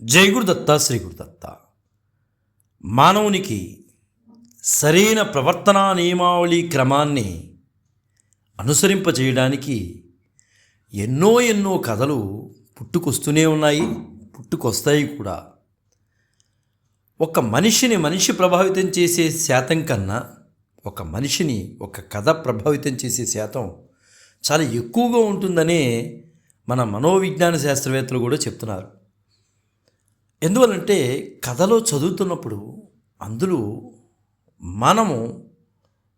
జై గురుదత్త శ్రీ గురుదత్త మానవునికి సరైన ప్రవర్తనా నియమావళి క్రమాన్ని అనుసరింపజేయడానికి ఎన్నో ఎన్నో కథలు పుట్టుకొస్తూనే ఉన్నాయి పుట్టుకొస్తాయి కూడా. ఒక మనిషిని మనిషి ప్రభావితం చేసే శాతం కన్నా ఒక మనిషిని ఒక కథ ప్రభావితం చేసే శాతం చాలా ఎక్కువగా ఉంటుందనే మన మనోవిజ్ఞాన శాస్త్రవేత్తలు కూడా చెప్తున్నారు. ఎందువలంటే కథలో చదువుతున్నప్పుడు అందులో మనము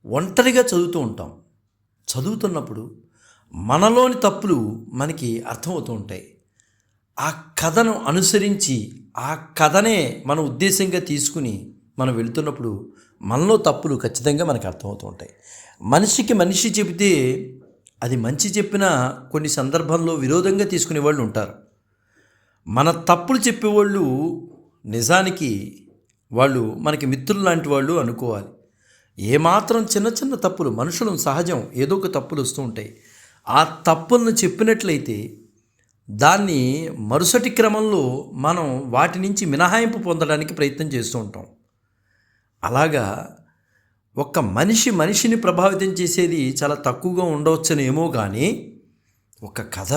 ఒంటరిగా చదువుతూ ఉంటాం. చదువుతున్నప్పుడు మనలోని తప్పులు మనకి అర్థమవుతూ ఉంటాయి. ఆ కథను అనుసరించి ఆ కథనే మన ఉద్దేశంగా తీసుకుని మనం వెళుతున్నప్పుడు మనలో తప్పులు ఖచ్చితంగా మనకు అర్థమవుతూ ఉంటాయి. మనిషికి మనిషి చెబితే అది మంచి చెప్పినా కొన్ని సందర్భంలో విరోధంగా తీసుకునే వాళ్ళు ఉంటారు. మన తప్పులు చెప్పేవాళ్ళు నిజానికి వాళ్ళు మనకి మిత్రులు లాంటి వాళ్ళు అనుకోవాలి. ఏమాత్రం చిన్న చిన్న తప్పులు మనుషులు సహజం ఏదో ఒక తప్పులు వస్తూ ఉంటాయి. ఆ తప్పులను చెప్పినట్లయితే దాన్ని మరుసటి క్రమంలో మనం వాటి నుంచి మినహాయింపు పొందడానికి ప్రయత్నం చేస్తూ ఉంటాం. అలాగా ఒక మనిషి మనిషిని ప్రభావితం చేసేది చాలా తక్కువగా ఉండవచ్చునేమో కానీ ఒక కథ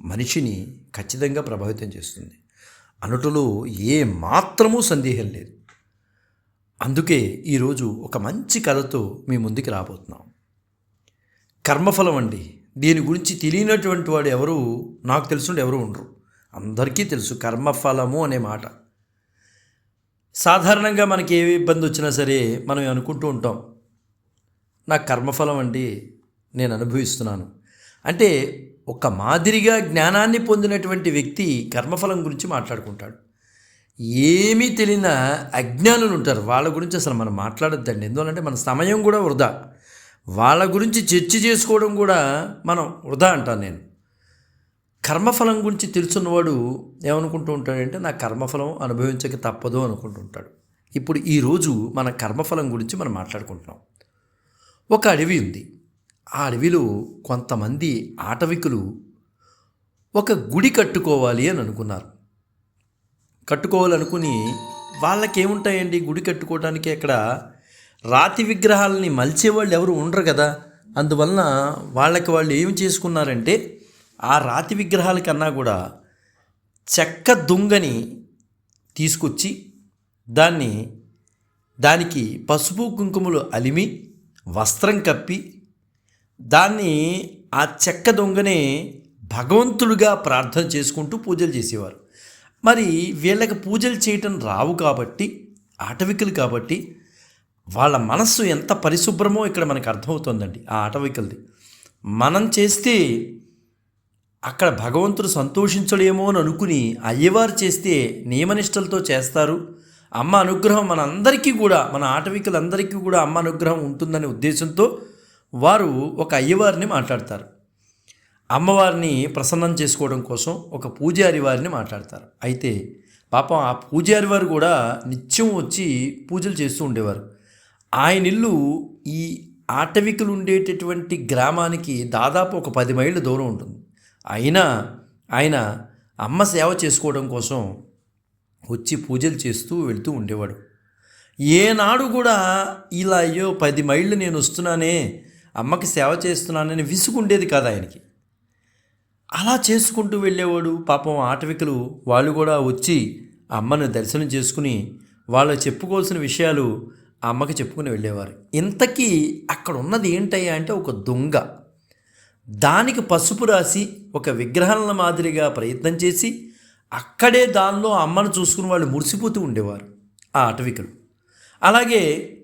మనిషిని ఖచ్చితంగా ప్రభావితం చేస్తుంది. అనుటలో ఏ మాత్రమూ సందేహం లేదు. అందుకే ఈరోజు ఒక మంచి కథతో మీ ముందుకు రాబోతున్నాం. కర్మఫలం అండి. దీని గురించి తెలియనటువంటి వాడు ఎవరు నాకు తెలుసుండి ఎవరు ఉండరు. అందరికీ తెలుసు కర్మఫలము అనే మాట. సాధారణంగా మనకి ఏ ఇబ్బంది వచ్చినా సరే మనం అనుకుంటూ ఉంటాం నాకు కర్మఫలం అండి నేను అనుభవిస్తున్నాను. అంటే ఒక మాదిరిగా జ్ఞానాన్ని పొందినటువంటి వ్యక్తి కర్మఫలం గురించి మాట్లాడుకుంటాడు. ఏమీ తెలియని అజ్ఞానులు ఉంటారు. వాళ్ళ గురించి అసలు మనం మాట్లాడద్దండి. ఎందువల్లంటే మన సమయం కూడా వృధా. వాళ్ళ గురించి చర్చ చేసుకోవడం కూడా మనం వృధా అంటాను నేను. కర్మఫలం గురించి తెలుసున్నవాడు ఏమనుకుంటూ ఉంటాడంటే నా కర్మఫలం అనుభవించక తప్పదు అనుకుంటూ ఉంటాడు. ఇప్పుడు ఈరోజు మన కర్మఫలం గురించి మనం మాట్లాడుకుంటున్నాం. ఒక అడవి ఉంది. ఆ అడవిలో కొంతమంది ఆటవికులు ఒక గుడి కట్టుకోవాలి అని అనుకున్నారు. కట్టుకోవాలనుకుని వాళ్ళకేముంటాయండి గుడి కట్టుకోవడానికి అక్కడ రాతి విగ్రహాలని మలిచేవాళ్ళు ఎవరు ఉండరు కదా. అందువలన వాళ్ళకి వాళ్ళు ఏం చేసుకున్నారంటే ఆ రాతి విగ్రహాల కన్నా కూడా చెక్క దుంగని తీసుకొచ్చి దాన్ని దానికి పసుపు కుంకుమలు అలిమి వస్త్రం కప్పి దాన్ని ఆ చెక్క దొంగనే భగవంతుడిగా ప్రార్థన చేసుకుంటూ పూజలు చేసేవారు. మరి వీళ్ళకి పూజలు చేయటం రావు కాబట్టి ఆటవికలు కాబట్టి వాళ్ళ మనస్సు ఎంత పరిశుభ్రమో ఇక్కడ మనకు అర్థమవుతుందండి ఆ ఆటవికలది. మనం చేస్తే అక్కడ భగవంతుడు సంతోషించడేమో అని అనుకుని అయ్యవారు చేస్తే నియమనిష్టలతో చేస్తారు. అమ్మ అనుగ్రహం మనందరికీ కూడా మన ఆటవికులందరికీ కూడా అమ్మ అనుగ్రహం ఉంటుందనే ఉద్దేశంతో వారు ఒక అయ్యవారిని మాట్లాడతారు. అమ్మవారిని ప్రసన్నం చేసుకోవడం కోసం ఒక పూజారి వారిని మాట్లాడతారు. అయితే పాపం ఆ పూజారి వారు కూడా నిత్యం వచ్చి పూజలు చేస్తూ ఉండేవారు. ఆయన ఇల్లు ఈ ఆటవికులు ఉండేటటువంటి గ్రామానికి దాదాపు ఒక పది మైళ్ళ దూరం ఉంటుంది. అయినా ఆయన అమ్మ సేవ చేసుకోవడం కోసం వచ్చి పూజలు చేస్తూ వెళ్తూ ఉండేవాడు. ఏనాడు కూడా ఇలా అయ్యో పది మైళ్ళు నేను వస్తున్నానే అమ్మకి సేవ చేస్తున్నానని విసుగుండేది కాదు ఆయనకి. అలా చేసుకుంటూ వెళ్ళేవాడు పాపం ఆటవికులు వాళ్ళు కూడా వచ్చి అమ్మను దర్శనం చేసుకుని వాళ్ళు చెప్పుకోవాల్సిన విషయాలు ఆ అమ్మకి చెప్పుకుని వెళ్ళేవారు. ఇంతకీ అక్కడ ఉన్నది ఏంటయ్యా అంటే ఒక దొంగ. దానికి పసుపు రాసి ఒక విగ్రహాల మాదిరిగా ప్రయత్నం చేసి అక్కడే దానిలో అమ్మను చూసుకుని వాళ్ళు మురిసిపోతూ ఉండేవారు ఆ అటవికులు అలాగే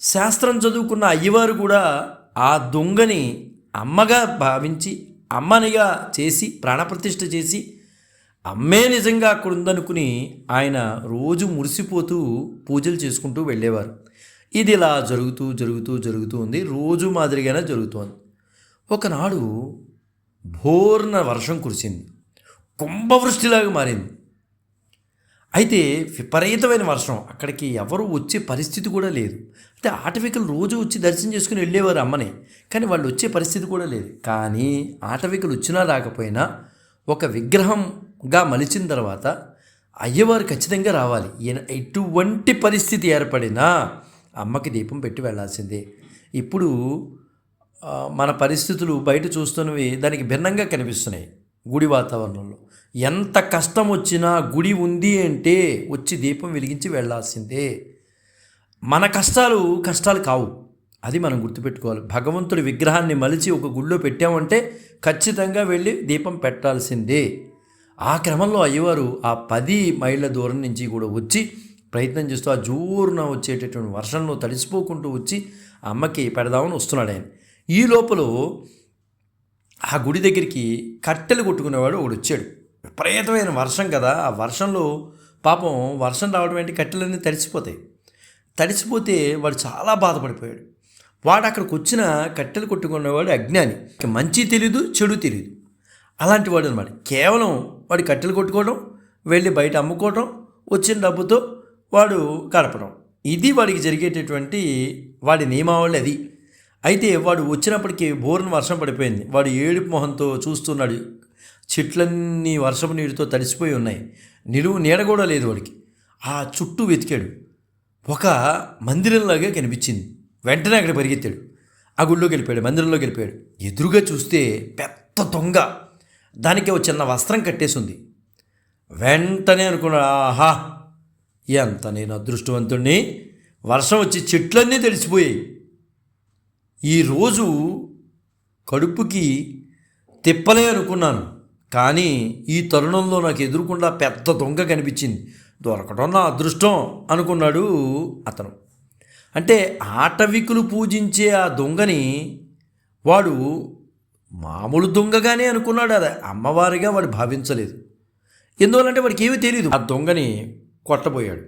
శాస్త్రం చదువుకున్న అయ్యవారు కూడా ఆ దొంగని అమ్మగా భావించి అమ్మనిగా చేసి ప్రాణప్రతిష్ఠ చేసి అమ్మే నిజంగా అక్కడ ఉందనుకుని ఆయన రోజు మురిసిపోతూ పూజలు చేసుకుంటూ వెళ్ళేవారు. ఇది ఇలా జరుగుతూ జరుగుతూ జరుగుతూ ఉంది. రోజు మాదిరిగానే జరుగుతోంది. ఒకనాడు భోర్న వర్షం కురిసింది. కుంభవృష్టిలాగా మారింది. అయితే విపరీతమైన వర్షం. అక్కడికి ఎవరు వచ్చే పరిస్థితి కూడా లేదు. అంటే ఆటవికులు రోజు వచ్చి దర్శనం చేసుకుని వెళ్ళేవారు అమ్మని. కానీ వాళ్ళు వచ్చే పరిస్థితి కూడా లేదు. కానీ ఆటవికులు వచ్చినా రాకపోయినా ఒక విగ్రహంగా మలిచిన తర్వాత అయ్యవారు ఖచ్చితంగా రావాలి. ఎటువంటి పరిస్థితి ఏర్పడినా అమ్మకి దీపం పెట్టి వెళ్ళాల్సిందే ఇప్పుడు మన పరిస్థితులు బయట చూస్తున్నవి దానికి భిన్నంగా కనిపిస్తున్నాయి గుడి వాతావరణంలో. ఎంత కష్టం వచ్చినా గుడి ఉంది అంటే వచ్చి దీపం వెలిగించి వెళ్ళాల్సిందే మన కష్టాలు కష్టాలు కావు. అది మనం గుర్తుపెట్టుకోవాలి. భగవంతుడి విగ్రహాన్ని మలిచి ఒక గుళ్ళో పెట్టామంటే ఖచ్చితంగా వెళ్ళి దీపం పెట్టాల్సిందే. ఆ క్రమంలో అయ్యవారు ఆ పది మైళ్ళ దూరం నుంచి కూడా వచ్చి ప్రయత్నం చేస్తూ ఆ జోరున వచ్చేటటువంటి వర్షంలో తడిసిపోకుంటూ వచ్చి అమ్మకి పెడదామని వస్తున్నాడు ఆయన. ఈ లోపల ఆ గుడి దగ్గరికి కట్టెలు కొట్టుకునేవాడు ఒకడు వచ్చాడు. విపరీతమైన వర్షం కదా. ఆ వర్షంలో పాపం వర్షం రావడం ఏంటి? కట్టెలన్నీ తడిసిపోతాయి. తడిసిపోతే వాడు చాలా బాధపడిపోయాడు. వాడు అక్కడికి వచ్చిన కట్టెలు కొట్టుకునేవాడు అజ్ఞాని. మంచి తెలీదు చెడు తెలీదు. అలాంటి వాడు అనమాట కేవలం వాడి కట్టెలు కొట్టుకోవడం వెళ్ళి బయట అమ్ముకోవడం వచ్చిన డబ్బుతో వాడు గడపడం ఇది వాడికి జరిగేటటువంటి వాడి నియమావళి అది. అయితే వాడు వచ్చినప్పటికీ బోరున వర్షం పడిపోయింది. వాడు ఏడుపు మొహంతో చూస్తున్నాడు. చెట్లన్నీ వర్షపు నీటితో తడిసిపోయి ఉన్నాయి. నిలువు నీడ కూడా లేదు వాడికి. ఆ చుట్టూ వెతికాడు. ఒక మందిరంలాగా కనిపించింది. వెంటనే అక్కడ పరిగెత్తాడు. ఆ గుళ్ళోకి వెళ్ళిపోయాడు మందిరంలోకి వెళ్ళిపోయాడు. ఎదురుగా చూస్తే పెద్ద దొంగ. దానికి ఒక చిన్న వస్త్రం కట్టేసి ఉంది వెంటనే అనుకున్నాడు ఆహా ఎంత నేను అదృష్టవంతుణ్ణి. వర్షం వచ్చి చెట్లన్నీ తెలిసిపోయాయి ఈరోజు కడుపుకి తిప్పలే అనుకున్నాను. కానీ ఈ తరుణంలో నాకు ఎదురుకుండా పెద్ద దొంగ కనిపించింది. దొరకడం నా అదృష్టం అనుకున్నాడు అతను. అంటే ఆటవికులు పూజించే ఆ దొంగని వాడు మామూలు దొంగగానే అనుకున్నాడు. అది అమ్మవారిగా వాడు భావించలేదు. ఎందువల్లంటే వాడికి ఏమీ తెలియదు ఆ దొంగని కొట్టబోయాడు.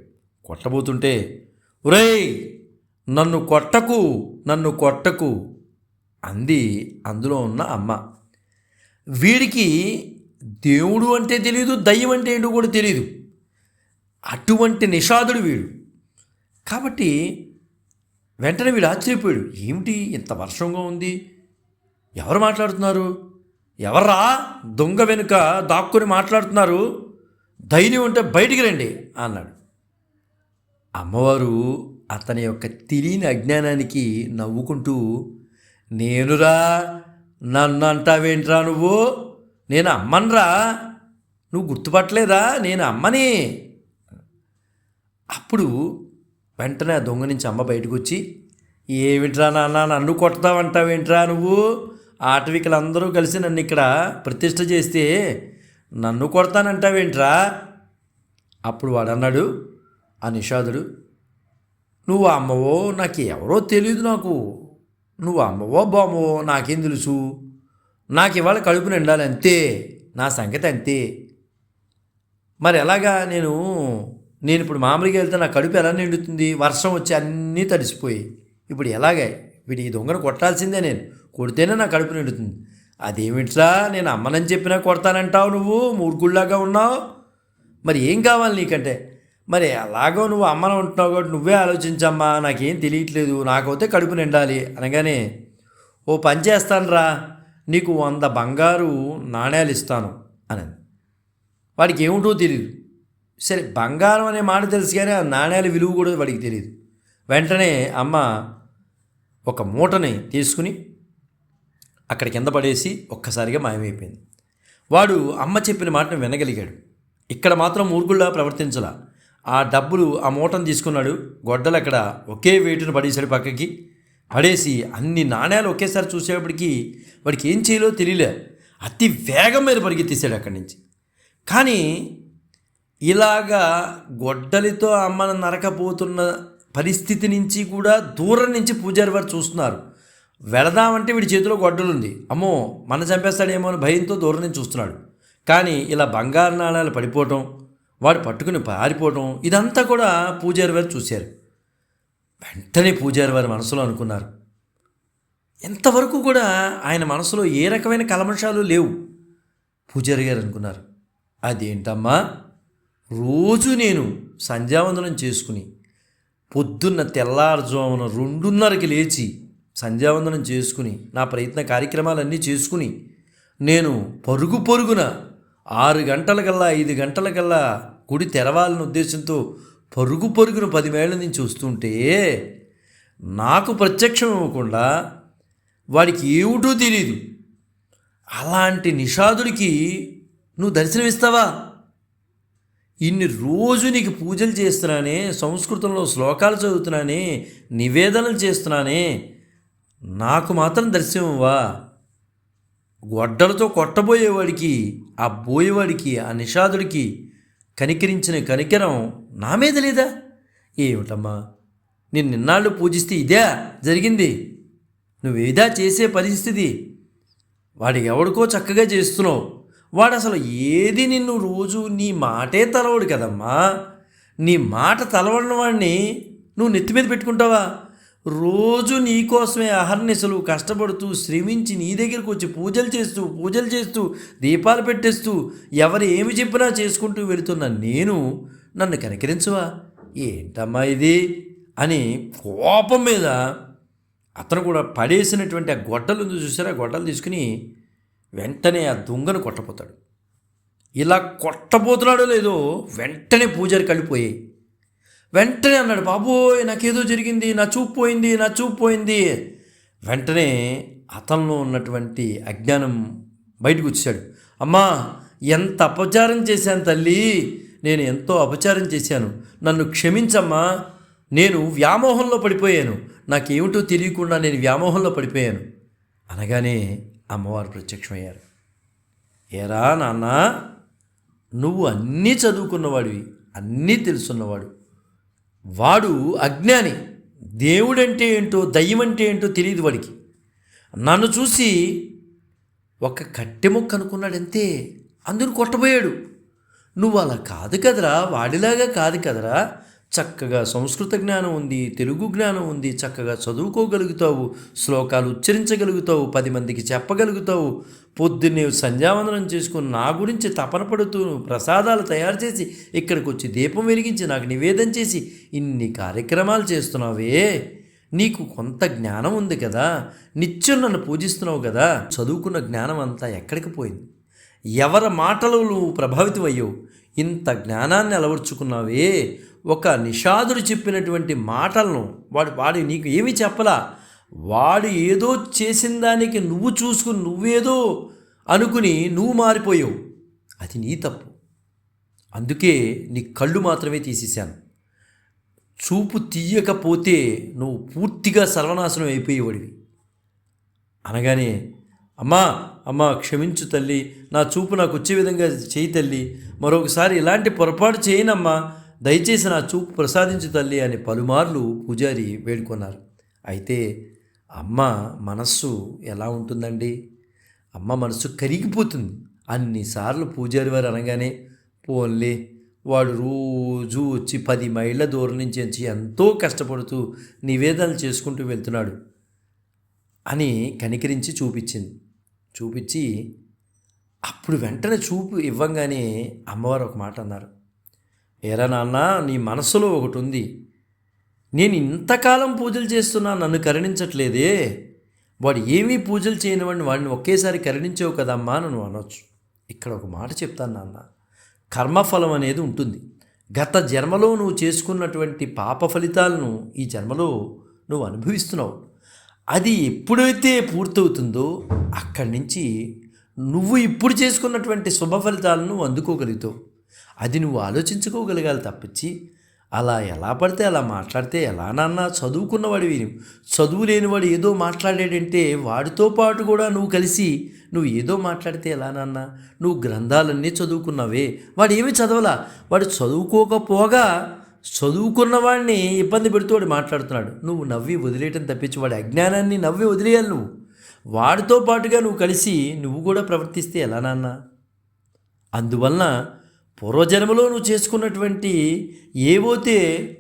కొట్టబోతుంటే ఒరేయ్ నన్ను కొట్టకు నన్ను కొట్టకు అంది అందులో ఉన్న అమ్మ. వీడికి దేవుడు అంటే తెలియదు దయ్యం అంటే ఏంటో కూడా తెలియదు అటువంటి నిషాదుడు వీడు. కాబట్టి వెంటనే వీడు ఆశ్చర్యపోయాడు. ఏమిటి? ఇంత వర్షంగా ఉంది. ఎవరు మాట్లాడుతున్నారు? ఎవర్రా? దొంగ వెనుక దాక్కుని మాట్లాడుతున్నారు. ధైర్యం ఉంటే బయటికి రండి అన్నాడు. అమ్మవారు అతని యొక్క తెలియని అజ్ఞానానికి నవ్వుకుంటూ నేనురా నన్ను అంటావేంట్రా నువ్వు? నేను అమ్మనురా. నువ్వు గుర్తుపట్టలేదా? నేను అమ్మని. అప్పుడు వెంటనే ఆ దొంగ నుంచి అమ్మ బయటకు వచ్చి ఏమిట్రా నాన్న నన్ను కొడతావంటావేంట్రా నువ్వు? ఆటవికులందరూ కలిసి నన్ను ఇక్కడ ప్రతిష్ట చేస్తే నన్ను కొడతానంటావేంట్రా? అప్పుడు వాడు అన్నాడు ఆ నిషాదుడు నువ్వు అమ్మవో నాకు ఎవరో తెలియదు నాకు. నువ్వు అమ్మవో బామ్మవో నాకేం తెలుసు? నాకు ఇవాళ కడుపు నిండాలి అంతే నా సంగతి అంతే. మరి ఎలాగా నేను నేను ఇప్పుడు మామూలుగా వెళ్తే నా కడుపు ఎలా నిండుతుంది? వర్షం వచ్చి అన్నీ తడిసిపోయి ఇప్పుడు ఎలాగే? వీడి ఈ దొంగను కొట్టాల్సిందే నేను. కొడితేనే నా కడుపు నిండుతుంది. అదేమిట్లా నేను అమ్మనని చెప్పినా కొడతానంటావు నువ్వు? మూర్ఖుల్లాగా ఉన్నావు? మరి ఏం కావాలి నీకంటే? మరి అలాగో నువ్వు అమ్మన ఉంటున్నావు కాబట్టి నువ్వే ఆలోచించమ్మా. నాకేం తెలియట్లేదు. నాకైతే కడుపు నిండాలి అనగానే ఓ పని చేస్తానురా. నీకు వంద బంగారు నాణ్యాలు ఇస్తాను అని వాడికి ఏమిటో తెలియదు సరే బంగారం అనే మాట తెలుసు కానీ ఆ నాణ్యాల విలువ కూడా వాడికి తెలియదు వెంటనే అమ్మ ఒక మూటని తీసుకుని అక్కడ కింద పడేసి ఒక్కసారిగా మాయమైపోయింది. వాడు అమ్మ చెప్పిన మాటను వినగలిగాడు. ఇక్కడ మాత్రం మూర్ఖుల్లా ప్రవర్తించలా. ఆ డబ్బులు ఆ మూటను తీసుకున్నాడు. గొడ్డలు అక్కడ ఒకే వేటును పడేసాడు పక్కకి. పడేసి అన్ని నాణ్యాలు ఒకేసారి చూసేటప్పటికి వాడికి ఏం చేయాలో తెలియలే. అతి వేగం మీద పరిగెత్తేసాడు అక్కడి నుంచి. కానీ ఇలాగా గొడ్డలితో అమ్మను నరకపోతున్న పరిస్థితి నుంచి కూడా దూరం నుంచి పూజారి వారు చూస్తున్నారు. వెళదామంటే వీడి చేతిలో గొడ్డలుంది. అమ్మో మన చంపేస్తాడేమో అని భయంతో దూరం నుంచి చూస్తున్నాడు. కానీ ఇలా బంగారు నాణాలు పడిపోవటం వాడు పట్టుకుని పారిపోవటం ఇదంతా కూడా పూజారి వారు చూశారు. వెంటనే పూజారి వారి మనసులో అనుకున్నారు. ఎంతవరకు కూడా ఆయన మనసులో ఏ రకమైన కలమషాలు లేవు. పూజారి గారు అనుకున్నారు. అదేంటమ్మా? రోజు నేను సంధ్యావందనం చేసుకుని పొద్దున్న తెల్లారుజామున రెండున్నరకి లేచి సంధ్యావందనం చేసుకుని నా ప్రయత్న కార్యక్రమాలన్నీ చేసుకుని నేను పరుగు పరుగున ఆరు గంటలకల్లా ఐదు గంటలకల్లా గుడి తెరవాలని ఉద్దేశంతో పరుగు పరుగున పదివేళ్ళ నుంచి వస్తుంటే నాకు ప్రత్యక్షం ఇవ్వకుండా వాడికి ఏమిటో తెలియదు అలాంటి నిషాదుడికి నువ్వు దర్శనమిస్తావా? ఇన్ని రోజు నీకు పూజలు చేస్తున్నానే సంస్కృతంలో శ్లోకాలు చదువుతున్నానే నివేదనలు చేస్తున్నానే నాకు మాత్రం దర్శనమవ్వా గొడ్డలతో కొట్టబోయేవాడికి ఆ బోయేవాడికి ఆ నిషాదుడికి కనికరించిన కనికరం నా మీద లేదా? ఏమిటమ్మా? నేను నిన్నాళ్ళు పూజిస్తే ఇదే జరిగింది. నువ్వేదా చేసే పరిస్థితి? వాడికి ఎవడికో చక్కగా చేస్తున్నావు. వాడు అసలు ఏది నిన్ను రోజు నీ మాటే తలవడు కదమ్మా? నీ మాట తలవడిన వాడిని నువ్వు నెత్తి మీద పెట్టుకుంటావా? రోజు నీకోసమే అహర్నిశలు కష్టపడుతూ శ్రమించి నీ దగ్గరకు వచ్చి పూజలు చేస్తూ పూజలు చేస్తూ దీపాలు పెట్టేస్తూ ఎవరు ఏమి చెప్పినా చేసుకుంటూ వెళుతున్న నేను నన్ను కనికరించవా? ఏంటమ్మా ఇది? అని కోపం మీద అతను కూడా పడేసినటువంటి ఆ గొడ్డలు చూసారా? గొడ్డలు తీసుకుని వెంటనే ఆ దొంగను కొట్టపోతాడు ఇలా కొట్టబోతున్నాడో లేదో వెంటనే పూజారి కళ్ళిపోయాయి వెంటనే అన్నాడు బాబోయ్ నాకేదో జరిగింది నా చూపు పోయింది నా చూపు పోయింది. వెంటనే అతనిలో ఉన్నటువంటి అజ్ఞానం బయటకు వచ్చాడు అమ్మా ఎంత అపచారం చేశాను తల్లి. నేను ఎంతో అపచారం చేశాను. నన్ను క్షమించమ్మా. నేను వ్యామోహంలో పడిపోయాను. నాకేమిటో తెలియకుండా నేను వ్యామోహంలో పడిపోయాను. అనగానే అమ్మవారు ప్రత్యక్షమయ్యారు. ఏరా నాన్న నువ్వు అన్నీ చదువుకున్నవాడివి అన్నీ తెలుసున్నవాడు. వాడు అజ్ఞాని దేవుడంటే ఏంటో దయ్యం అంటే ఏంటో తెలియదు వాడికి. నన్ను చూసి ఒక కట్టె మొక్క అనుకున్నాడంతే అందుని కొట్టబోయాడు. నువ్వు అలా కాదు కదరా వాడిలాగా కాదు కదరా చక్కగా సంస్కృత జ్ఞానం ఉంది తెలుగు జ్ఞానం ఉంది చక్కగా చదువుకోగలుగుతావు శ్లోకాలు ఉచ్చరించగలుగుతావు పది మందికి చెప్పగలుగుతావు. పొద్దున్నే సంధ్యావందనం చేసుకుని నా గురించి తపన పడుతూ ప్రసాదాలు తయారు చేసి ఇక్కడికి వచ్చి దీపం వెలిగించి నాకు నివేదన చేసి ఇన్ని కార్యక్రమాలు చేస్తున్నావే. నీకు కొంత జ్ఞానం ఉంది కదా నిత్యం నన్ను పూజిస్తున్నావు కదా చదువుకున్న జ్ఞానం అంతా ఎక్కడికి పోయింది? ఎవరి మాటలు నువ్వు ప్రభావితమయ్యావు ఇంత జ్ఞానాన్ని అలవర్చుకున్నావే? ఒక నిషాదుడు చెప్పినటువంటి మాటలను వాడు వాడు నీకు ఏమీ చెప్పలా? వాడు ఏదో చేసిన దానికి నువ్వు చూసుకుని నువ్వేదో అనుకుని నువ్వు మారిపోయావు. అది నీ తప్పు. అందుకే నీ కళ్ళు మాత్రమే తీసేశాను. చూపు తీయకపోతే నువ్వు పూర్తిగా సర్వనాశనం అయిపోయేవాడివి. అనగానే అమ్మా అమ్మ క్షమించు తల్లి. నా చూపు నాకు వచ్చే విధంగా చేయి తల్లి. మరొకసారి ఇలాంటి పొరపాటు చేయనమ్మా. దయచేసి నా చూపు ప్రసాదించు తల్లి అని పలుమార్లు పూజారి వేడుకున్నారు. అయితే అమ్మ మనస్సు ఎలా ఉంటుందండి? అమ్మ మనస్సు కరిగిపోతుంది. అన్నిసార్లు పూజారి వారు అనగానే పోన్లే వాడు రోజు వచ్చి పది మైళ్ళ దూరం నుంచి వచ్చి ఎంతో కష్టపడుతూ నివేదనలు చేసుకుంటూ వెళ్తున్నాడు అని కనికరించి చూపించింది. చూపించి అప్పుడు వెంటనే చూపు ఇవ్వంగానే అమ్మవారు ఒక మాట అన్నారు. ఏరా నాన్న నీ మనసులో ఒకటి ఉంది. నేను ఇంతకాలం పూజలు చేస్తున్నా నన్ను కరుణించట్లేదే. వాడు ఏమీ పూజలు చేయని వాడిని వాడిని ఒకేసారి కరుణించావు కదమ్మా నన్ను అనొచ్చు. ఇక్కడ ఒక మాట చెప్తాను నాన్న. కర్మఫలం అనేది ఉంటుంది. గత జన్మలో నువ్వు చేసుకున్నటువంటి పాప ఫలితాలను ఈ జన్మలో నువ్వు అనుభవిస్తున్నావు. అది ఎప్పుడైతే పూర్తవుతుందో అక్కడి నుంచి నువ్వు ఇప్పుడు చేసుకున్నటువంటి శుభ ఫలితాలను అందుకోగలుగుతావు. అది నువ్వు ఆలోచించుకోగలగాలి తప్పించి అలా ఎలా పడితే అలా మాట్లాడితే ఎలా నాన్న చదువుకున్నవాడు విని చదువు లేనివాడు ఏదో మాట్లాడాడంటే వాడితో పాటు కూడా నువ్వు కలిసి నువ్వు ఏదో మాట్లాడితే ఎలా నాన్న? నువ్వు గ్రంథాలన్నీ చదువుకున్నావే. వాడు ఏమీ చదవలా. వాడు చదువుకోకపోగా చదువుకున్నవాడిని ఇబ్బంది పెడుతూ వాడు మాట్లాడుతున్నాడు. నువ్వు నవ్వి వదిలేయటం తప్పించి వాడి అజ్ఞానాన్ని నవ్వి వదిలేయాలి నువ్వు. వాడితో పాటుగా నువ్వు కలిసి నువ్వు కూడా ప్రవర్తిస్తే ఎలా నాన్న? అందువలన పూర్వజన్మలో నువ్వు చేసుకున్నటువంటి ఏవైతే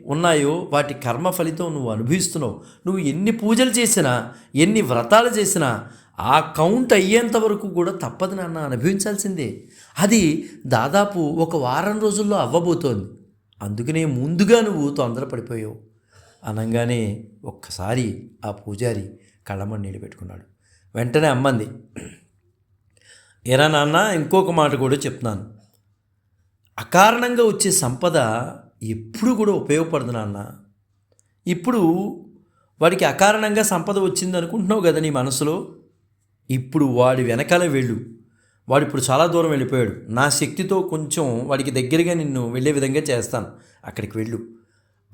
ఉన్నాయో వాటి కర్మ ఫలితం నువ్వు అనుభవిస్తున్నావు. నువ్వు ఎన్ని పూజలు చేసినా ఎన్ని వ్రతాలు చేసినా ఆ కౌంట్ అయ్యేంత వరకు కూడా తప్పదు నాన్న అనుభవించాల్సిందే. అది దాదాపు ఒక వారం రోజుల్లో అవ్వబోతోంది. అందుకనే ముందుగా నువ్వు తొందరపడిపోయావు. అనగానే ఒక్కసారి ఆ పూజారి కళ్ళమని నీళ్ళు పెట్టుకున్నాడు. వెంటనే అమ్మంది ఎరా నాన్న ఇంకొక మాట కూడా చెప్తున్నాను. అకారణంగా వచ్చే సంపద ఎప్పుడు కూడా ఉపయోగపడదు నాన్న. ఇప్పుడు వాడికి అకారణంగా సంపద వచ్చింది అనుకుంటున్నావు కదా నీ మనసులో? ఇప్పుడు వాడి వెనకాల వెళ్ళు. వాడు ఇప్పుడు చాలా దూరం వెళ్ళిపోయాడు. నా శక్తితో కొంచెం వాడికి దగ్గరగా నిన్ను వెళ్ళే విధంగా చేస్తాను. అక్కడికి వెళ్ళు.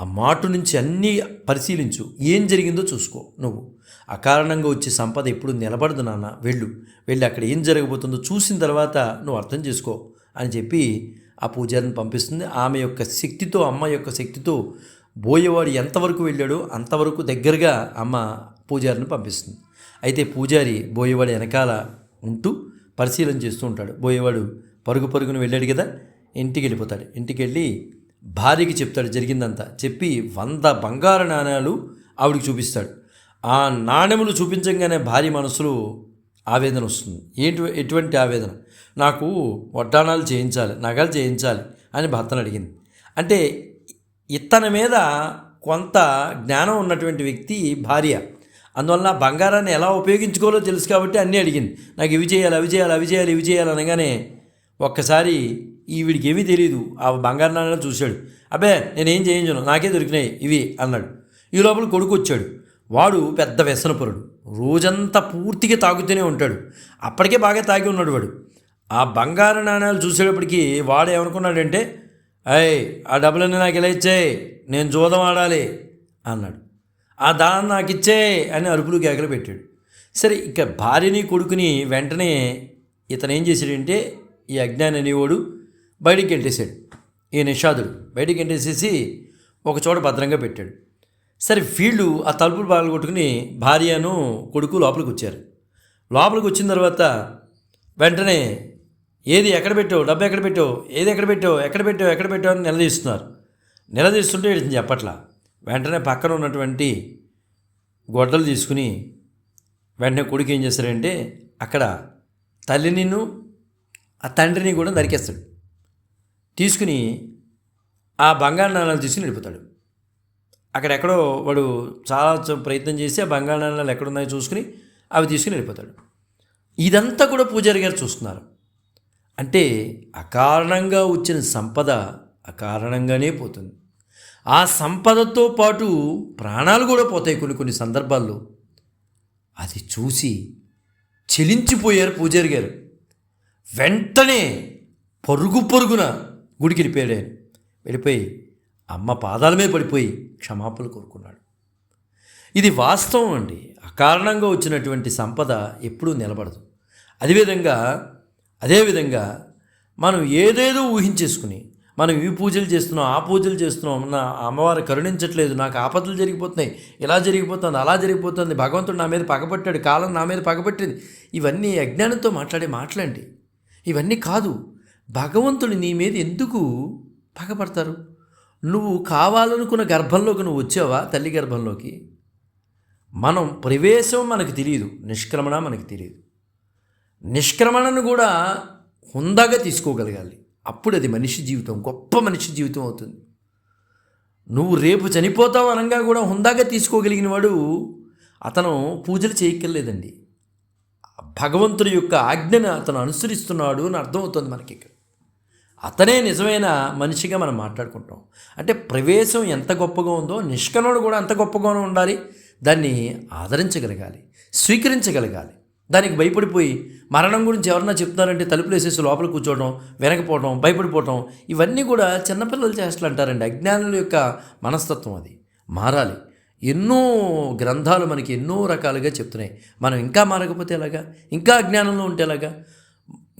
ఆ మాటు నుంచి అన్నీ పరిశీలించు. ఏం జరిగిందో చూసుకో నువ్వు. అకారణంగా వచ్చే సంపద ఎప్పుడు నిలబడదు నాన్న. వెళ్ళు. వెళ్ళి అక్కడ ఏం జరగబోతుందో చూసిన తర్వాత నువ్వు అర్థం చేసుకో అని చెప్పి ఆ పూజారిని పంపిస్తుంది. ఆమె యొక్క శక్తితో అమ్మ యొక్క శక్తితో బోయేవాడు ఎంతవరకు వెళ్ళాడో అంతవరకు దగ్గరగా అమ్మ పూజారిని పంపిస్తుంది. అయితే పూజారి బోయేవాడు వెనకాల ఉంటూ పరిశీలన చేస్తూ ఉంటాడు. బోయేవాడు పరుగు పరుగును వెళ్ళాడు కదా ఇంటికి వెళ్ళిపోతాడు. ఇంటికి వెళ్ళి భార్యకి చెప్తాడు జరిగిందంతా. చెప్పి వంద బంగారు నాణ్యాలు ఆవిడికి చూపిస్తాడు. ఆ నాణ్యములు చూపించగానే భార్య మనసులో ఆవేదన వస్తుంది. ఏంటి ఎటువంటి ఆవేదన? నాకు వడ్డాణాలు చేయించాలి నగలు చేయించాలి అని భర్తను అడిగింది. అంటే ఇతని మీద కొంత జ్ఞానం ఉన్నటువంటి వ్యక్తి భార్య. అందువలన బంగారాన్ని ఎలా ఉపయోగించుకోవాలో తెలుసు కాబట్టి అన్నీ అడిగింది. నాకు ఇవి చేయాలి అవి చేయాలి అవి చేయాలి ఇవి చేయాలి అనగానే ఒక్కసారి ఈవిడికి ఏమీ తెలియదు ఆ బంగారు నాణ్యాలు చూశాడు. అబ్బే నేనేం చేయించను? నాకే దొరికినాయి ఇవి అన్నాడు. ఈ లోపల కొడుకు వచ్చాడు. వాడు పెద్ద వ్యసనపురుడు. రోజంతా పూర్తిగా తాగుతూనే ఉంటాడు. అప్పటికే బాగా తాగి ఉన్నాడు వాడు. ఆ బంగారు నాణ్యాలు చూసేటప్పటికి వాడు ఏమనుకున్నాడంటే అయ్ ఆ డబ్బులన్నీ నాకు ఇలా ఇచ్చాయి? నేను జూదం ఆడాలి అన్నాడు. ఆ దానం నాకు ఇచ్చే అని అరుపులు కేకలు పెట్టాడు. సరే ఇక భార్యని కొడుకుని వెంటనే ఇతను ఏం చేశాడంటే ఈ అజ్ఞాని అనేవాడు బయటికి గెంటేశాడు ఈ నిషాదుడు బయటికి గెంటేసేసి ఒక చోట భద్రంగా పెట్టాడు. సరే వీళ్ళు ఆ తలుపులు బాగా కొట్టుకుని భార్యను కొడుకు లోపలికి వచ్చారు. లోపలికి వచ్చిన తర్వాత వెంటనే ఏది ఎక్కడ పెట్టావు డబ్బు ఎక్కడ పెట్టావు ఏది ఎక్కడ పెట్టావు ఎక్కడ పెట్టావు ఎక్కడ పెట్టావు అని నిలదీస్తున్నారు. నిలదీస్తుంటే చెప్పట్లా. వెంటనే పక్కన ఉన్నటువంటి గొడ్డలు తీసుకుని వెంటనే కొడుకు ఏం చేస్తాడంటే అక్కడ తల్లినిను ఆ తండ్రిని కూడా నరికేస్తాడు. తీసుకుని ఆ బంగారు నాణాలు తీసుకుని వెళ్ళిపోతాడు. అక్కడెక్కడో వాడు చాలా ప్రయత్నం చేసి ఆ బంగారు నాణాలు ఎక్కడున్నాయో చూసుకుని అవి తీసుకుని వెళ్ళిపోతాడు. ఇదంతా కూడా పూజారి గారు చూస్తున్నారు. అంటే అకారణంగా వచ్చిన సంపద అకారణంగానే పోతుంది. ఆ సంపదతో పాటు ప్రాణాలు కూడా పోతాయి కొన్ని కొన్ని సందర్భాల్లో. అది చూసి చెలించిపోయారు పూజారి గారు. వెంటనే పరుగు పరుగున గుడికి వెళ్ళిపోయాడు ఆయన. వెళ్ళిపోయి అమ్మ పాదాల మీద పడిపోయి క్షమాపణలు కోరుకున్నాడు. ఇది వాస్తవం అండి. అకారణంగా వచ్చినటువంటి సంపద ఎప్పుడూ నిలబడదు. అదేవిధంగా అదేవిధంగా మనం ఏదేదో ఊహించేసుకుని మనం ఈ పూజలు చేస్తున్నాం ఆ పూజలు చేస్తున్నాం నా అమ్మవారు కరుణించట్లేదు. నాకు ఆపదలు జరిగిపోతున్నాయి. ఇలా జరిగిపోతుంది అలా జరిగిపోతుంది. భగవంతుడు నా మీద పగబట్టాడు కాలం నా మీద పగబట్టింది ఇవన్నీ అజ్ఞానంతో మాట్లాడే మాటలండి. ఇవన్నీ కాదు భగవంతుడు నీ మీద ఎందుకు పగపడతారు? నువ్వు కావాలనుకున్న గర్భంలోకి నువ్వు వచ్చావా తల్లి గర్భంలోకి? మనం ప్రవేశం మనకు తెలియదు నిష్క్రమణ మనకు తెలియదు. నిష్క్రమణను కూడా హుందాగా తీసుకోగలగాలి. అప్పుడు అది మనిషి జీవితం గొప్ప మనిషి జీవితం అవుతుంది. నువ్వు రేపు చనిపోతావు అనగా కూడా హుందాగా తీసుకోగలిగిన వాడు అతను పూజలు చేయక్కర్లేదండి. భగవంతుడి యొక్క ఆజ్ఞను అతను అనుసరిస్తున్నాడు అని అర్థమవుతుంది మనకి ఇక్కడ. అతనే నిజమైన మనిషిగా మనం మాట్లాడుకుంటాం. అంటే ప్రవేశం ఎంత గొప్పగా ఉందో నిష్కణుడు కూడా అంత గొప్పగానే ఉండాలి. దాన్ని ఆదరించగలగాలి స్వీకరించగలగాలి. దానికి భయపడిపోయి మరణం గురించి ఎవరన్నా చెప్తున్నారంటే తలుపులు వేసేసి లోపల కూర్చోవడం వెనకపోవడం భయపడిపోవడం ఇవన్నీ కూడా చిన్నపిల్లలు చేష్టలు అంటారండి. అజ్ఞానుల యొక్క మనస్తత్వం అది. మారాలి. ఎన్నో గ్రంథాలు మనకి ఎన్నో రకాలుగా చెప్తున్నాయి. మనం ఇంకా మారకపోతే ఎలాగా? ఇంకా అజ్ఞానంలో ఉంటే ఎలాగా?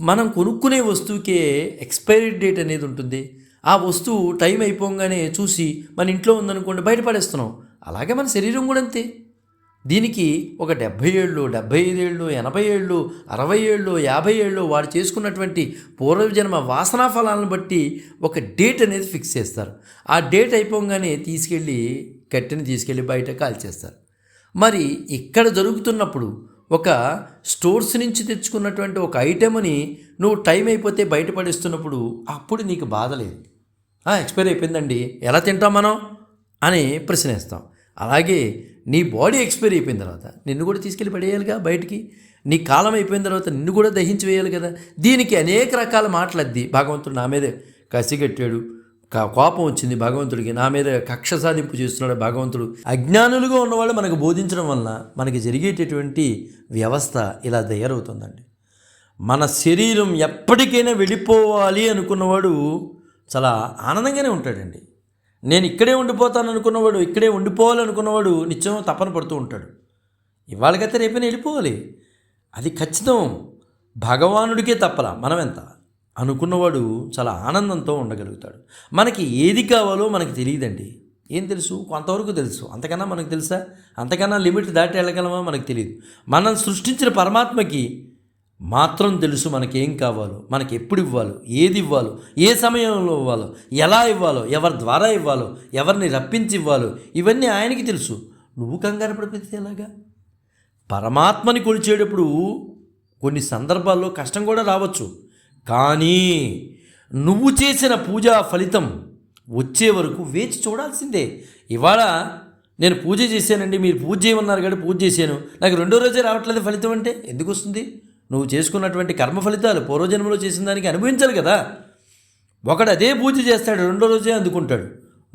మనం కొనుక్కునే వస్తువుకే ఎక్స్పైరీ డేట్ అనేది ఉంటుంది. ఆ వస్తువు టైం అయిపోగానే చూసి మన ఇంట్లో ఉందనుకోండి బయటపడేస్తున్నాం అలాగే మన శరీరం కూడా అంతే. దీనికి ఒక డెబ్భై ఏళ్ళు డెబ్భై ఐదేళ్ళు ఎనభై ఏళ్ళు అరవై ఏళ్ళు యాభై ఏళ్ళు వాడు చేసుకున్నటువంటి పూర్వజన్మ వాసనా ఫలాలను బట్టి ఒక డేట్ అనేది ఫిక్స్ చేస్తారు. ఆ డేట్ అయిపోగానే తీసుకెళ్ళి కట్టెని తీసుకెళ్ళి బయట కాల్చేస్తారు. మరి ఇక్కడ జరుగుతున్నప్పుడు ఒక స్టోర్స్ నుంచి తెచ్చుకున్నటువంటి ఒక ఐటెంని నువ్వు టైం అయిపోతే బయటపడేస్తున్నప్పుడు అప్పుడు నీకు బాధ లేదు. ఎక్స్పైర్ అయిపోయిందండి. ఎలా తింటాం మనం? అని ప్రశ్నిస్తాం అలాగే నీ బాడీ ఎక్స్పైర్ అయిపోయిన తర్వాత నిన్ను కూడా తీసుకెళ్ళి పడేయాలిగా బయటికి. నీ కాలం అయిపోయిన తర్వాత నిన్ను కూడా దహించి వేయాలి కదా. దీనికి అనేక రకాల మాటలద్ది భగవంతుడు నా మీద కసిగట్టాడు కా- కోపం వచ్చింది భగవంతుడికి. నా మీద కక్ష సాధింపు చేస్తున్నాడు భగవంతుడు. అజ్ఞానులుగా ఉన్నవాళ్ళు మనకు బోధించడం వలన మనకి జరిగేటటువంటి వ్యవస్థ ఇలా తయారవుతుందండి. మన శరీరం ఎప్పటికైనా వెళ్ళిపోవాలి అనుకున్నవాడు చాలా ఆనందంగానే ఉంటాడండి. నేను ఇక్కడే ఉండిపోతాను అనుకున్నవాడు ఇక్కడే ఉండిపోవాలనుకున్నవాడు నిత్యం తపన పడుతూ ఉంటాడు. ఇవాళకైతే రేపైనా వెళ్ళిపోవాలి. అది ఖచ్చితం. భగవానుడికే తప్పలా. మనం ఎంత అనుకున్నవాడు చాలా ఆనందంతో ఉండగలుగుతాడు. మనకి ఏది కావాలో మనకి తెలియదండి. ఏం తెలుసు? కొంతవరకు తెలుసు. అంతకన్నా మనకు తెలుసా? అంతకన్నా లిమిట్ దాటి వెళ్ళగలమా? మనకు తెలియదు. మనం సృష్టించిన పరమాత్మకి మాత్రం తెలుసు మనకేం కావాలో మనకి ఎప్పుడు ఇవ్వాలో ఏది ఇవ్వాలో ఏ సమయంలో ఇవ్వాలో ఎలా ఇవ్వాలో ఎవరి ద్వారా ఇవ్వాలో ఎవరిని రప్పించి ఇవ్వాలో ఇవన్నీ ఆయనకి తెలుసు. నువ్వు కంగారు పడిపోతే ఎలాగా? పరమాత్మని కొలిచేటప్పుడు కొన్ని సందర్భాల్లో కష్టం కూడా రావచ్చు. కానీ నువ్వు చేసిన పూజా ఫలితం వచ్చే వరకు వేచి చూడాల్సిందే. ఇవాళ నేను పూజ చేశానండి మీరు పూజ చేయమన్నారు కాబట్టి పూజ చేశాను. నాకు రెండో రోజే రావట్లేదు ఫలితం అంటే ఎందుకు వస్తుంది? నువ్వు చేసుకున్నటువంటి కర్మ ఫలితాలు పూర్వజన్మలో చేసిన దానికి అనుభవించాలి కదా. ఒకడు అదే పూజ చేస్తాడు రెండో రోజే అందుకుంటాడు.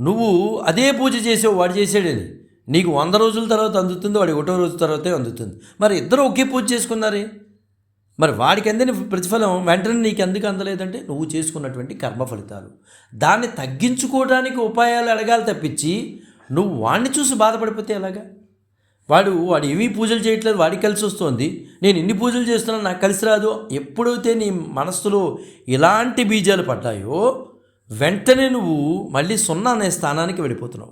నువ్వు అదే పూజ చేసావు వాడు చేసాడని నీకు వంద రోజుల తర్వాత అందుతుంది వాడి ఒకటో రోజు తర్వాతే అందుతుంది. మరి ఇద్దరు ఒకే పూజ చేసుకున్నారే? మరి వాడికి అందని ప్రతిఫలం వెంటనే నీకు ఎందుకు అందలేదంటే నువ్వు చేసుకున్నటువంటి కర్మ ఫలితాలు. దాన్ని తగ్గించుకోవడానికి ఉపాయాలు అడగాలి తప్పించి నువ్వు వాడిని చూసి బాధపడిపోతే ఎలాగా? వాడు వాడు ఏమీ పూజలు చేయట్లేదు వాడికి కలిసి వస్తుంది. నేను ఎన్ని పూజలు చేస్తున్నా నాకు కలిసి రాదు. ఎప్పుడైతే నీ మనస్సులో ఇలాంటి బీజాలు పడ్డాయో వెంటనే నువ్వు మళ్ళీ సున్నా అనే స్థానానికి వెళ్ళిపోతున్నావు.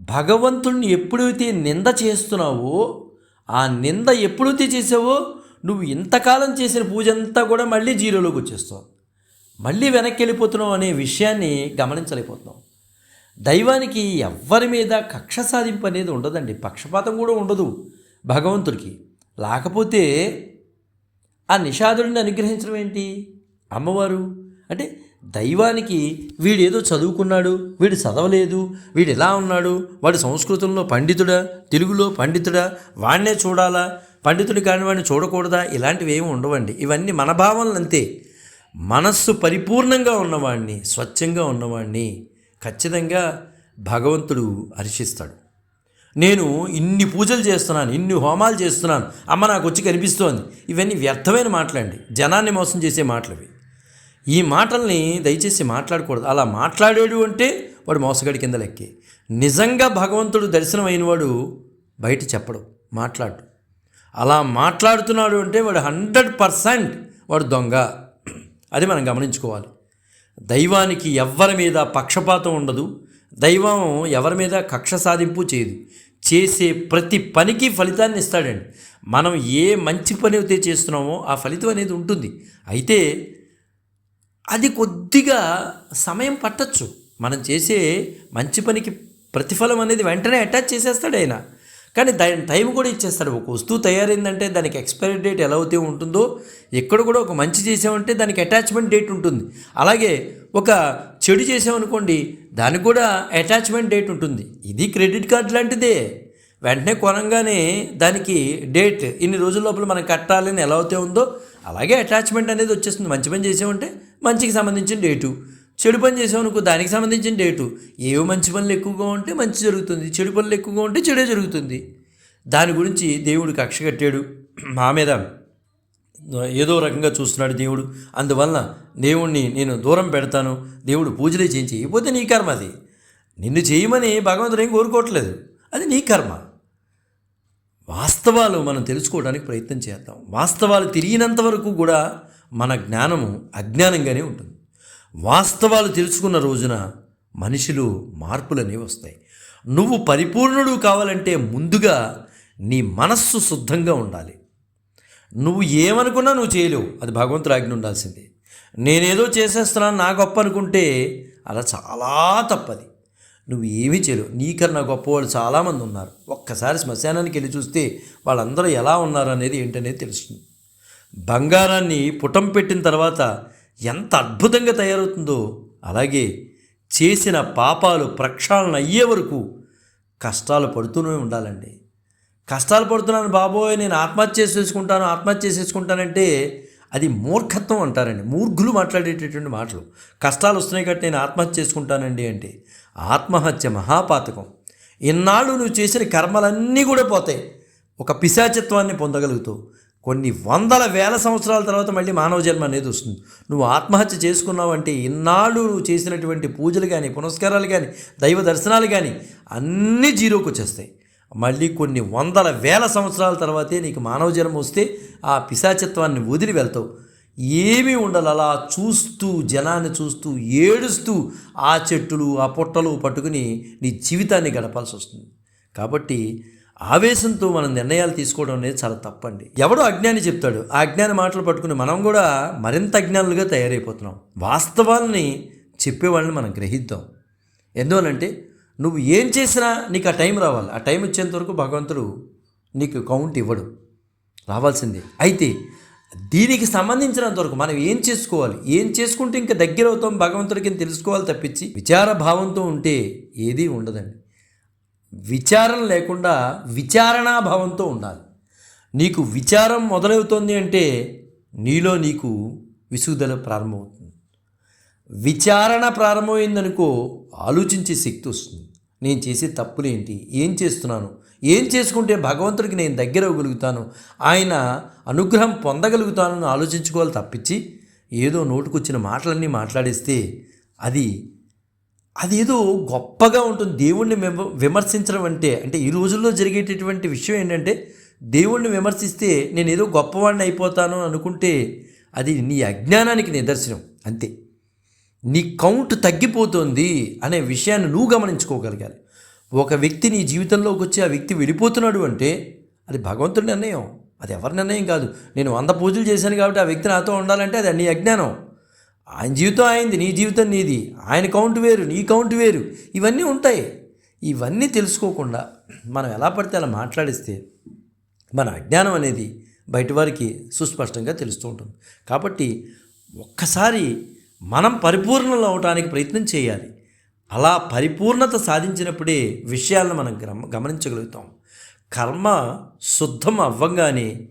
భగవంతుడిని ఎప్పుడైతే నింద చేస్తున్నావో ఆ నింద ఎప్పుడైతే చేసావో నువ్వు ఇంతకాలం చేసిన పూజ అంతా కూడా మళ్ళీ జీరోలోకి వచ్చేస్తావు. మళ్ళీ వెనక్కి వెళ్ళిపోతున్నావు అనే విషయాన్ని గమనించలేకపోతున్నావు. దైవానికి ఎవ్వరి మీద కక్ష సాధింపు అనేది ఉండదండి. పక్షపాతం కూడా ఉండదు భగవంతుడికి. లేకపోతే ఆ నిషాదుడిని అనుగ్రహించడం ఏంటి? అమ్మవారు. అంటే దైవానికి వీడేదో చదువుకున్నాడు వీడు చదవలేదు వీడు ఎలా ఉన్నాడు వాడు సంస్కృతంలో పండితుడా తెలుగులో పండితుడా వాడినే చూడాలా పండితుడు కాని వాడిని చూడకూడదా ఇలాంటివి ఏమి ఉండవండి. ఇవన్నీ మన భావనలు అంతే మనస్సు పరిపూర్ణంగా ఉన్నవాడిని స్వచ్ఛంగా ఉన్నవాడిని ఖచ్చితంగా భగవంతుడు హర్షిస్తాడు. నేను ఇన్ని పూజలు చేస్తున్నాను ఇన్ని హోమాలు చేస్తున్నాను అమ్మ నాకు వచ్చి కనిపిస్తోంది. ఇవన్నీ వ్యర్థమైన మాటలండి జనాన్ని మోసం చేసే మాటలు ఈ మాటల్ని దయచేసి మాట్లాడకూడదు. అలా మాట్లాడాడు అంటే వాడు మోసగాడి కింద లెక్కే. నిజంగా భగవంతుడు దర్శనం అయినవాడు బయట చెప్పడు మాట్లాడు. అలా మాట్లాడుతున్నాడు అంటే వాడు హండ్రెడ్ పర్సెంట్ వాడు దొంగ. అది మనం గమనించుకోవాలి. దైవానికి ఎవ్వరి మీద పక్షపాతం ఉండదు. దైవం ఎవరి మీద కక్ష సాధింపు చేయదు. చేసే ప్రతి పనికి ఫలితాన్ని ఇస్తాడండి. మనం ఏ మంచి పని అయితే చేస్తున్నామో ఆ ఫలితం అనేది ఉంటుంది. అయితే అది కొద్దిగా సమయం పట్టచ్చు. మనం చేసే మంచి పనికి ప్రతిఫలం అనేది వెంటనే అటాచ్ చేసేస్తాడు ఆయన. కానీ దాని టైం కూడా ఇచ్చేస్తారు ఒక వస్తువు తయారైందంటే దానికి ఎక్స్పైరీ డేట్ ఎలా అయితే ఉంటుందో ఎక్కడ కూడా ఒక మంచి చేసామంటే దానికి అటాచ్మెంట్ డేట్ ఉంటుంది. అలాగే ఒక చెడు చేసామనుకోండి దానికి కూడా అటాచ్మెంట్ డేట్ ఉంటుంది. ఇది క్రెడిట్ కార్డ్ లాంటిదే. వెంటనే కొనంగానే దానికి డేట్ ఇన్ని రోజుల లోపల మనం కట్టాలని ఎలా అయితే ఉందో అలాగే అటాచ్మెంట్ అనేది వచ్చేస్తుంది. మంచి పని చేసామంటే మంచికి సంబంధించిన డేటు చెడు పని చేసామనుకో దానికి సంబంధించిన డేటు. ఏవో మంచి పనులు ఎక్కువగా ఉంటే మంచి జరుగుతుంది. చెడు పనులు ఎక్కువగా ఉంటే చెడే జరుగుతుంది. దాని గురించి దేవుడు కక్ష కట్టాడు. మా మీద ఏదో రకంగా చూస్తున్నాడు దేవుడు. అందువల్ల దేవుణ్ణి నేను దూరం పెడతాను. దేవుడు పూజలే చేయించి చేయకపోతే నీ కర్మ అది. నిన్ను చేయమని భగవంతుడు ఏం కోరుకోవట్లేదు. అది నీ కర్మ. వాస్తవాలు మనం తెలుసుకోవడానికి ప్రయత్నం చేద్దాం. వాస్తవాలు తిరిగినంత వరకు కూడా మన జ్ఞానము అజ్ఞానంగానే ఉంటుంది. వాస్తవాలు తెలుసుకున్న రోజున మనుషులు మార్పులనే వస్తాయి. నువ్వు పరిపూర్ణుడు కావాలంటే ముందుగా నీ మనస్సు శుద్ధంగా ఉండాలి. నువ్వు ఏమనుకున్నా నువ్వు చేయలేవు. అది భగవంతుడు ఆజ్ఞ ఉండాల్సిందే. నేనేదో చేసేస్తున్నాను నా గొప్ప అనుకుంటే అలా చాలా తప్పది. నువ్వు ఏమీ చేయలేవు. నీకన్నా గొప్పవాళ్ళు చాలామంది ఉన్నారు. ఒక్కసారి శ్మశానానికి వెళ్ళి చూస్తే వాళ్ళందరూ ఎలా ఉన్నారు అనేది ఏంటనేది తెలుస్తుంది. బంగారాన్ని పుటం పెట్టిన తర్వాత ఎంత అద్భుతంగా తయారవుతుందో. అలాగే చేసిన పాపాలు ప్రక్షాళన అయ్యే వరకు కష్టాలు పడుతూనే ఉండాలండి. కష్టాలు పడుతున్నాను బాబోయ్ నేను ఆత్మహత్య చేసేసుకుంటాను ఆత్మహత్య చేసేసుకుంటానంటే అది మూర్ఖత్వం అంటారండి. మూర్ఖులు మాట్లాడేటటువంటి మాటలు. కష్టాలు వస్తున్నాయి కాబట్టి నేను ఆత్మహత్య చేసుకుంటానండి అంటే ఆత్మహత్య మహాపాతకం. ఇన్నాళ్ళు నువ్వు చేసిన కర్మలన్నీ కూడా పోతాయి. ఒక పిశాచిత్వాన్ని పొందగలుగుతావు. కొన్ని వందల వేల సంవత్సరాల తర్వాత మళ్ళీ మానవ జన్మ అనేది వస్తుంది. నువ్వు ఆత్మహత్య చేసుకున్నావంటే ఇన్నాళ్ళు నువ్వు చేసినటువంటి పూజలు కానీ పునస్కారాలు కానీ దైవ దర్శనాలు కానీ అన్నీ జీరోకి వచ్చేస్తాయి. మళ్ళీ కొన్ని వందల వేల సంవత్సరాల తర్వాతే నీకు మానవ జన్మ వస్తే ఆ పిశాచత్వాన్ని వదిలి వెళ్తావు. ఏమీ ఉండాలి అలా చూస్తూ జనాన్ని చూస్తూ ఏడుస్తూ ఆ చెట్టులు ఆ పుట్టలు పట్టుకుని నీ జీవితాన్ని గడపాల్సి వస్తుంది. కాబట్టి ఆవేశంతో మనం నిర్ణయాలు తీసుకోవడం అనేది చాలా తప్పండి. ఎవడో అజ్ఞాని చెప్తాడు. ఆ అజ్ఞాని మాటలు పట్టుకుని మనం కూడా మరింత అజ్ఞానులుగా తయారైపోతున్నాం. వాస్తవాల్ని చెప్పేవాళ్ళని మనం గ్రహిద్దాం. ఎందువలంటే నువ్వు ఏం చేసినా నీకు ఆ టైం రావాలి. ఆ టైం వచ్చేంత వరకు భగవంతుడు నీకు కౌంట్ ఇవ్వడు. రావాల్సిందే. అయితే దీనికి సంబంధించినంత వరకు మనం ఏం చేసుకోవాలి? ఏం చేసుకుంటే ఇంకా దగ్గర అవుతాం భగవంతుడికి తెలుసుకోవాలి తప్పించి విచార భావంతో ఉంటే ఏదీ ఉండదండి. విచారం లేకుండా విచారణా భావంతో ఉండాలి. నీకు విచారం మొదలవుతోంది అంటే నీలో నీకు విసుగుదల ప్రారంభమవుతుంది. విచారణ ప్రారంభమైందనుకో ఆలోచించే శక్తి వస్తుంది. నేను చేసే తప్పులేంటి ఏం చేస్తున్నాను? ఏం చేసుకుంటే భగవంతుడికి నేను దగ్గర అవ్వగలుగుతాను? ఆయన అనుగ్రహం పొందగలుగుతానని ఆలోచించుకోవాలి తప్పించి ఏదో నోటుకొచ్చిన మాటలన్నీ మాట్లాడేస్తే అది అదేదో గొప్పగా ఉంటుంది. దేవుణ్ణి విమ- విమర్శించడం అంటే అంటే ఈ రోజుల్లో జరిగేటటువంటి విషయం ఏంటంటే దేవుణ్ణి విమర్శిస్తే నేను ఏదో గొప్పవాడిని అయిపోతాను అనుకుంటే అది నీ అజ్ఞానానికి నిదర్శనం. అంతే. నీ కౌంట్ తగ్గిపోతుంది అనే విషయాన్ని నువ్వు గమనించుకోగలగాలి. ఒక వ్యక్తి నీ జీవితంలోకి వచ్చి ఆ వ్యక్తి వెళ్ళిపోతున్నాడు అంటే అది భగవంతుడి నిర్ణయం. అది ఎవరి నిర్ణయం కాదు. నేను వంద పూజలు చేశాను కాబట్టి ఆ వ్యక్తి నాతో ఉండాలంటే అది నీ అజ్ఞానం. ఆయన జీవితం ఆయనది నీ జీవితం నీది ఆయన కౌంట్ వేరు నీ కౌంట్ వేరు ఇవన్నీ ఉంటాయి. ఇవన్నీ తెలుసుకోకుండా మనం ఎలా పడితే అలా మాట్లాడిస్తే మన అజ్ఞానం అనేది బయటవారికి సుస్పష్టంగా తెలుస్తూ ఉంటుంది. కాబట్టి ఒక్కసారి మనం పరిపూర్ణలు అవడానికి ప్రయత్నం చేయాలి. అలా పరిపూర్ణత సాధించినప్పుడే విషయాలను మనం గమ- గమనించగలుగుతాం. కర్మ శుద్ధం అవ్వగానే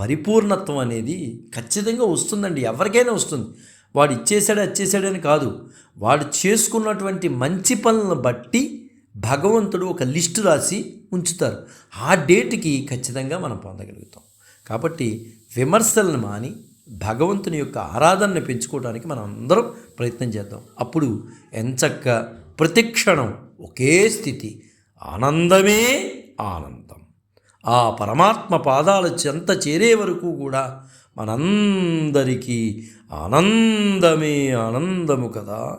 పరిపూర్ణత్వం అనేది ఖచ్చితంగా వస్తుందండి. ఎవరికైనా వస్తుంది. వాడు ఇచ్చేసాడు వచ్చేసాడని కాదు. వాడు చేసుకున్నటువంటి మంచి పనులను బట్టి భగవంతుడు ఒక లిస్టు రాసి ఉంచుతారు. ఆ డేట్కి ఖచ్చితంగా మనం పొందగలుగుతాం. కాబట్టి విమర్శలను మాని భగవంతుని యొక్క ఆరాధనను పెంచుకోవడానికి మనం అందరం ప్రయత్నం చేద్దాం. అప్పుడు ఎంచక్క ప్రతిక్షణం ఒకే స్థితి ఆనందమే ఆనందం. ఆ పరమాత్మ పాదాల చెంత చేరే వరకు కూడా మనందరికీ ఆనందమే ఆనందము కదా.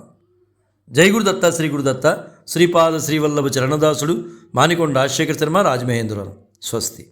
జై గురుదత్త శ్రీ గురుదత్త. శ్రీపాద శ్రీవల్లభ చరణదాసుడు మానికొండ రాజశేఖర శర్మ రాజమహేంద్రవరం. స్వస్తి.